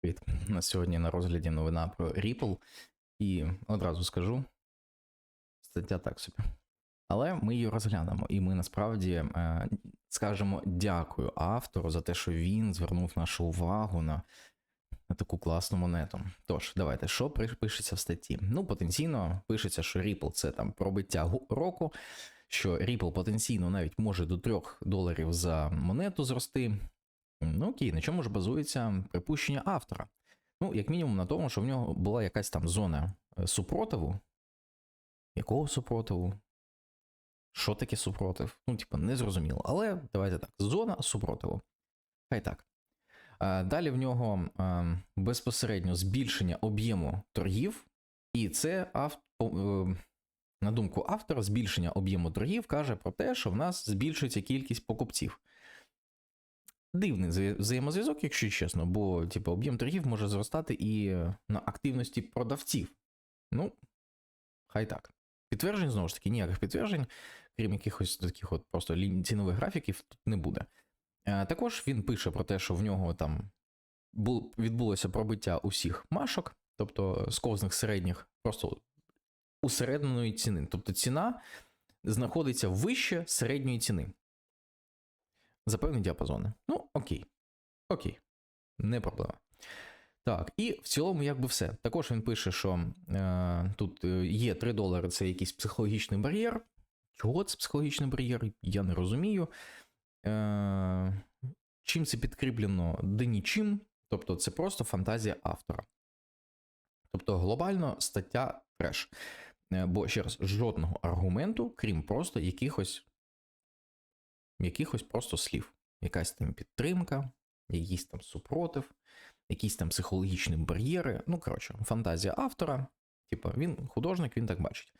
Привіт. На сьогодні на розгляді новина про Ripple. І одразу скажу: стаття так собі. Але ми її розглянемо, і ми насправді е, скажемо дякую автору за те, що він звернув нашу увагу на, на таку класну монету. Тож, давайте, що пишеться в статті? Ну, потенційно пишеться, що Ripple це там пробиття року, що Ripple потенційно навіть може до 3 доларів за монету зрости. Ну окей, на чому ж базується припущення автора? Ну, як мінімум, на тому, що в нього була якась там зона е, супротиву. Якого супротиву? Що таке супротив? Ну, типу, не зрозуміло. Але давайте так: зона супротиву. Хай так. Е, Далі в нього е, безпосередньо збільшення об'єму торгів, і це ав... е, на думку автора, збільшення об'єму торгів каже про те, що в нас збільшується кількість покупців. Дивний взає- взаємозв'язок, якщо чесно, бо типу, об'єм торгів може зростати і на активності продавців. Ну, хай так. Підтверджень, знову ж таки, ніяких підтверджень, крім якихось таких от просто цінових графіків, тут не буде. Е, Також він пише про те, що в нього там бу- відбулося пробиття усіх машок, тобто сковзних середніх, просто усередненої ціни. Тобто ціна знаходиться вище середньої ціни за певні діапазони. Ну, окей. Окей, не проблема. Так, і в цілому, якби все. Також він пише, що е, тут е, є 3 долари, це якийсь психологічний бар'єр. Чого це психологічний бар'єр? Я не розумію. Е, чим це підкріплено? Да нічим. Тобто, це просто фантазія автора. Тобто, глобально стаття треш. Е, Бо ще раз, жодного аргументу, крім просто якихось якихось просто слів. Якась там підтримка, якийсь там супротив, якісь там психологічні бар'єри. Ну, коротше, фантазія автора. Типа, він художник, він так бачить.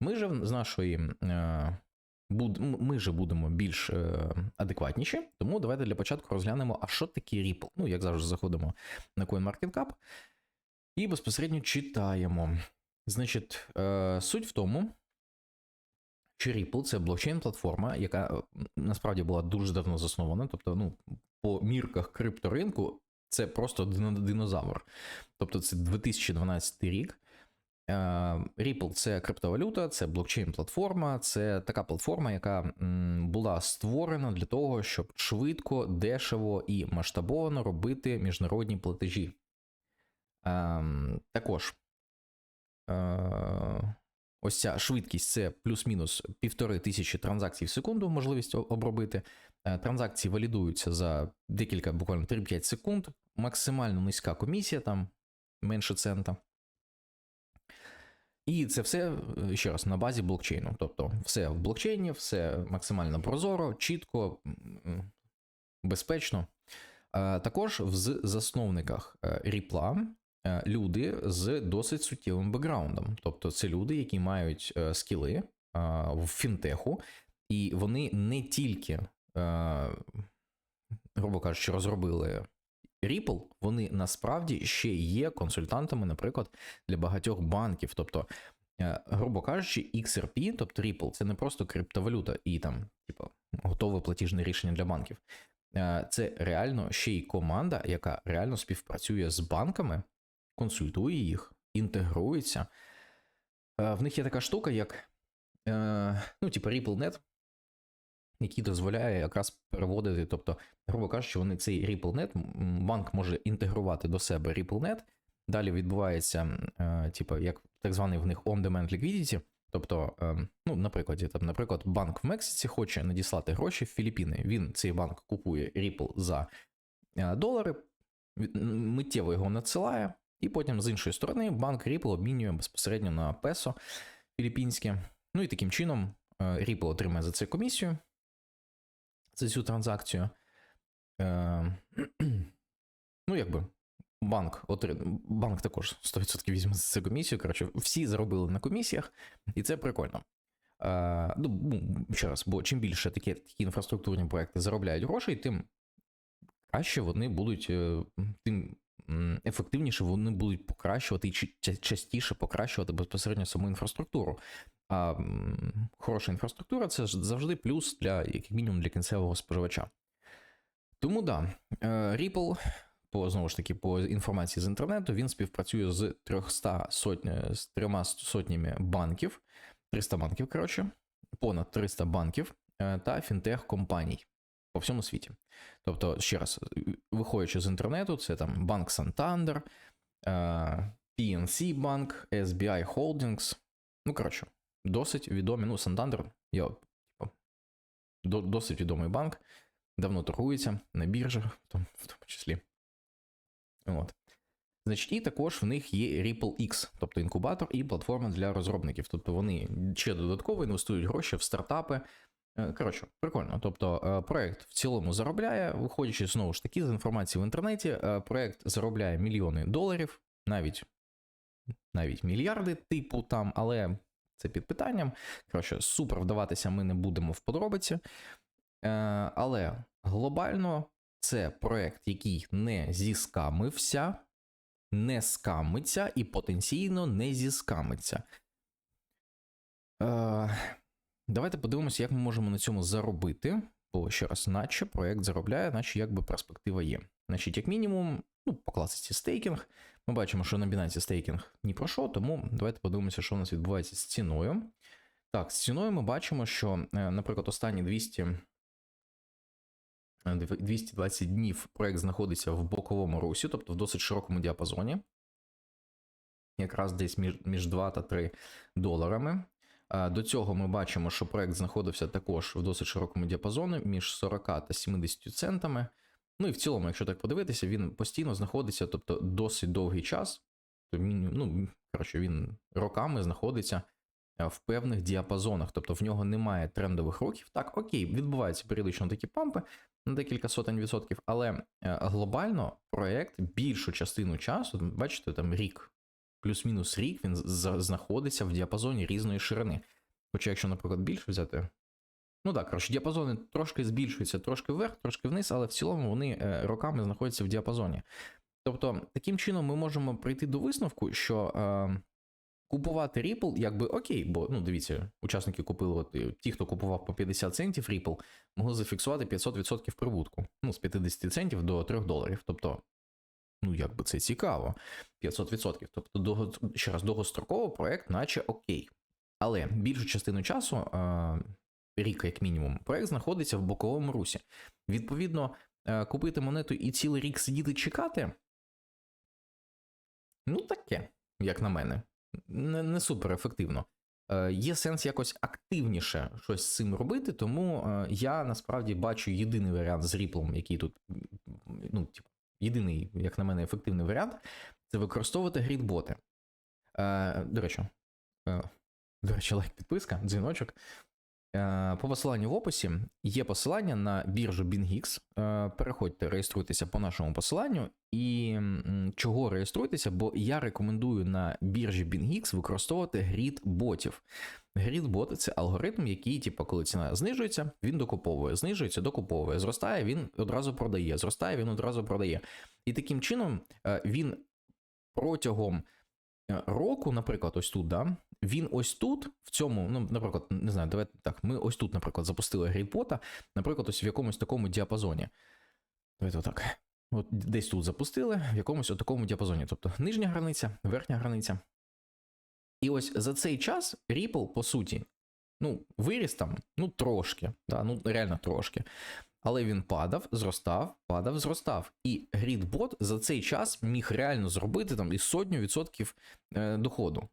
Ми же з нашої. Е, ми же будемо більш е, адекватніші, тому давайте для початку розглянемо, а що таке Ripple. Ну, як завжди, заходимо на CoinMarketCap і безпосередньо читаємо. Значить, е, суть в тому, що Ripple – це блокчейн-платформа, яка е, насправді була дуже давно заснована. Тобто, ну, по мірках крипторинку це просто динозавр. Тобто, це 2012 рік. Е, Ripple – це криптовалюта, це блокчейн-платформа, це така платформа, яка була створена для того, щоб швидко, дешево і масштабовано робити міжнародні платежі. Ем, Також е, ось ця швидкість це плюс-мінус півтори тисячі транзакцій в секунду, можливість обробити. Е, Транзакції валідуються за декілька, буквально 3-5 секунд. Максимально низька комісія, там менше цента. І це все е, ще раз на базі блокчейну. Тобто, все в блокчейні, все максимально прозоро, чітко, безпечно. Е, Також в засновниках е, люди з досить суттєвим бекграундом. Тобто, це люди, які мають е, скіли е, в фінтеху, і вони не тільки, е, грубо кажучи, розробили Ripple, вони насправді ще є консультантами, наприклад, для багатьох банків. Тобто, е, грубо кажучи, XRP, тобто Ripple, це не просто криптовалюта і там, типу, готове платіжне рішення для банків. Е, Це реально ще й команда, яка реально співпрацює з банками, консультує їх, інтегрується. Е, В них є така штука, як е, ну, типу RippleNet, який дозволяє якраз переводити, тобто, грубо кажучи, вони цей RippleNet, банк може інтегрувати до себе RippleNet, далі відбувається, е, типу, як так званий в них on-demand liquidity, тобто, ну, наприклад, там, наприклад, банк в Мексиці хоче надіслати гроші в Філіппіни. Він цей банк купує Ripple за долари, миттєво його надсилає, і потім з іншої сторони банк Ripple обмінює безпосередньо на песо філіппінське. Ну і таким чином е, Ripple отримає за це комісію за цю транзакцію. Е, ну, якби банк банк також 100% візьме за це комісію. Коротше, всі заробили на комісіях, і це прикольно. Е, ну, ще раз, бо чим більше такі, такі інфраструктурні проекти заробляють грошей, тим краще вони будуть, тим ефективніше вони будуть покращувати і частіше покращувати безпосередньо саму інфраструктуру. А хороша інфраструктура це завжди плюс для, як мінімум, для кінцевого споживача. Тому да, е, Ripple по знову ж таки, по інформації з інтернету, він співпрацює з 300 сотні, з трьома сотнями банків, 300 банків, коротше, понад 300 банків е, та фінтех-компаній по всьому світі. Тобто, ще раз, виходячи з інтернету, це там Банк Сантандер, PNC Банк, SBI Holdings. Ну, коротше, досить відомі. Ну, Сантандер, я, типу, досить відомий банк, давно торгується на біржах, в тому, в тому числі. От. Значить, і також в них є Ripple X, тобто інкубатор і платформа для розробників. Тобто вони ще додатково інвестують гроші в стартапи. Е, коротше, прикольно. Тобто, е, проект в цілому заробляє, виходячи знову ж таки з інформації в інтернеті, е, проект заробляє мільйони доларів, навіть навіть мільярди, типу там, але це під питанням. Коротше, супер вдаватися ми не будемо в подробиці. Але глобально це проект, який не зіскамився, не скамиться і потенційно не зіскамиться. Давайте подивимося, як ми можемо на цьому заробити. Бо ще раз, наче проект заробляє, наче якби перспектива є. Значить, як мінімум, ну, по класиці стейкінг. Ми бачимо, що на Binance стейкінг ні про що, тому давайте подивимося, що у нас відбувається з ціною. Так, з ціною ми бачимо, що, е, наприклад, останні 200. 220 днів проект знаходиться в боковому русі, тобто в досить широкому діапазоні. Якраз десь між між 2 та 3 доларами. До цього ми бачимо, що проект знаходився також в досить широкому діапазоні між 40 та 70 центами. Ну і в цілому, якщо так подивитися, він постійно знаходиться, тобто досить довгий час. Ну, коротше, він роками знаходиться в певних діапазонах, тобто в нього немає трендових років. Так, окей, відбуваються періодично такі пампи на декілька сотень відсотків, але е, глобально проект більшу частину часу, бачите, там рік, плюс-мінус рік, він знаходиться в діапазоні різної ширини. Хоча, якщо, наприклад, більше взяти. Ну так, коротше, діапазони трошки збільшуються, трошки вверх, трошки вниз, але в цілому вони е, роками знаходяться в діапазоні. Тобто, таким чином ми можемо прийти до висновку, що е, купувати Ripple, якби окей, бо ну дивіться, учасники купили, от ті, хто купував по 50 центів Ripple, могли зафіксувати 500% прибутку. Ну, з 50 центів до 3 доларів. Тобто, ну якби це цікаво. 500%. Тобто, довго, ще раз, довгостроково проект, наче окей. Але більшу частину часу, е, рік, як мінімум, проект знаходиться в боковому русі. Відповідно, е, купити монету і цілий рік сидіти чекати. Ну, таке, як на мене не, не супер ефективно. Е, Є сенс якось активніше щось з цим робити, тому е, я насправді бачу єдиний варіант з Ripple, який тут, ну, типу, єдиний, як на мене, ефективний варіант це використовувати грідботи. Е, До речі, е, до речі, лайк, підписка, дзвіночок. Е, по посиланню в описі є посилання на біржу BingX. Е, переходьте, реєструйтеся по нашому посиланню. І чого реєструйтеся, бо я рекомендую на біржі BingX використовувати грід-ботів. Грід-бот це алгоритм, який, типу, коли ціна знижується, він докуповує, знижується, докуповує, зростає, він одразу продає, зростає, він одразу продає. І таким чином е, він протягом року, наприклад, ось тут, да, він ось тут, в цьому, ну, наприклад, не знаю, давайте так, ми ось тут, наприклад, запустили грейдбота, наприклад, ось в якомусь такому діапазоні. Давайте отак. От десь тут запустили, в якомусь такому діапазоні. Тобто нижня границя, верхня границя. І ось за цей час Ripple, по суті, ну, виріс там, ну, трошки, да, ну, реально трошки. Але він падав, зростав, падав, зростав. І Gridbot за цей час міг реально зробити там і сотню відсотків е, доходу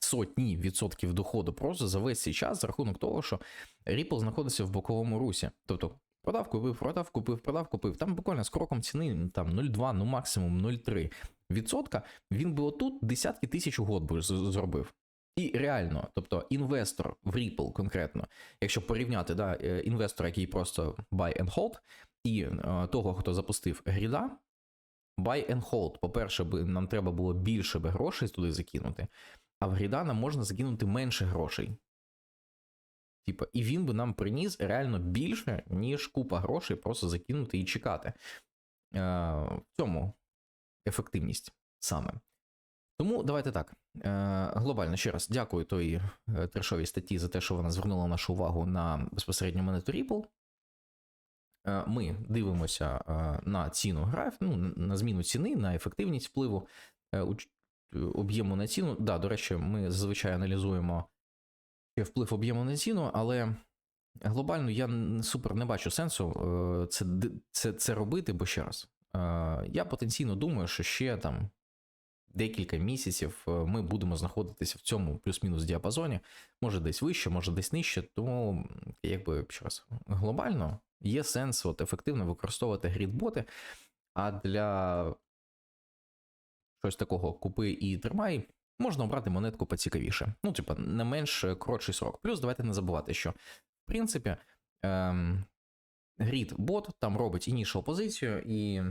сотні відсотків доходу просто за весь цей час за рахунок того, що Ripple знаходиться в боковому русі. Тобто продав, купив, продав, купив, продав, купив. Там буквально з кроком ціни там 0,2, ну максимум 0,3 відсотка. Він би отут десятки тисяч угод би зробив. І реально, тобто інвестор в Ripple конкретно, якщо порівняти да, е, інвестора, який просто buy and hold, і е, того, хто запустив гріда, buy and hold, по-перше, нам треба було більше би грошей туди закинути а в Грідана можна закинути менше грошей. Типа, і він би нам приніс реально більше, ніж купа грошей, просто закинути і чекати. Е, В цьому ефективність саме. Тому давайте так. Е, Глобально ще раз дякую той е, трешовій статті за те, що вона звернула нашу увагу на безпосередньо монету Ripple. Е, Ми дивимося на ціну граф, ну, на зміну ціни, на ефективність впливу об'єму на ціну. Да, до речі, ми зазвичай аналізуємо вплив об'єму на ціну, але глобально я супер не бачу сенсу це, це, це робити, бо ще раз. Я потенційно думаю, що ще там декілька місяців е, ми будемо знаходитися в цьому плюс-мінус діапазоні, може десь вище, може десь нижче. Тому, якби ще раз, глобально є сенс от, ефективно використовувати грідботи, а для щось такого купи і тримай. Можна обрати монетку поцікавіше. Ну, типа, не менш коротший срок. Плюс давайте не забувати, що в принципі ем, грід-бот там робить інішал позицію, і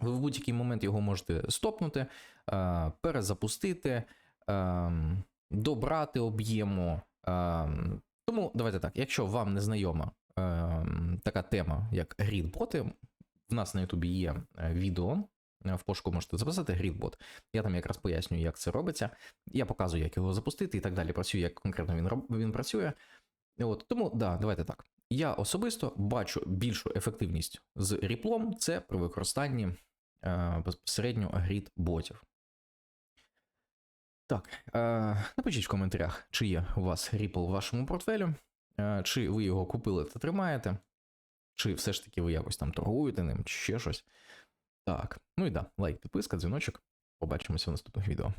ви в будь-який момент його можете стопнути, е, перезапустити, ем, добрати об'єму. Ем, тому давайте так, якщо вам не знайома така тема, як грід-боти, в нас на Ютубі є е, відео. е, В пошуку можете записати грідбот. Я там якраз пояснюю, як це робиться. Я показую, як його запустити і так далі. Працюю, як конкретно він він працює. От тому, да, давайте так. Я особисто бачу більшу ефективність з ріплом це при використанні е, безпосередньо грід-ботів. Так, е, напишіть в коментарях, чи є у вас Ripple в вашому портфелі, е, чи ви його купили та тримаєте, чи все ж таки ви якось там торгуєте ним, чи ще щось. Так, ну і да, лайк, підписка, дзвіночок. Побачимося в наступних відео.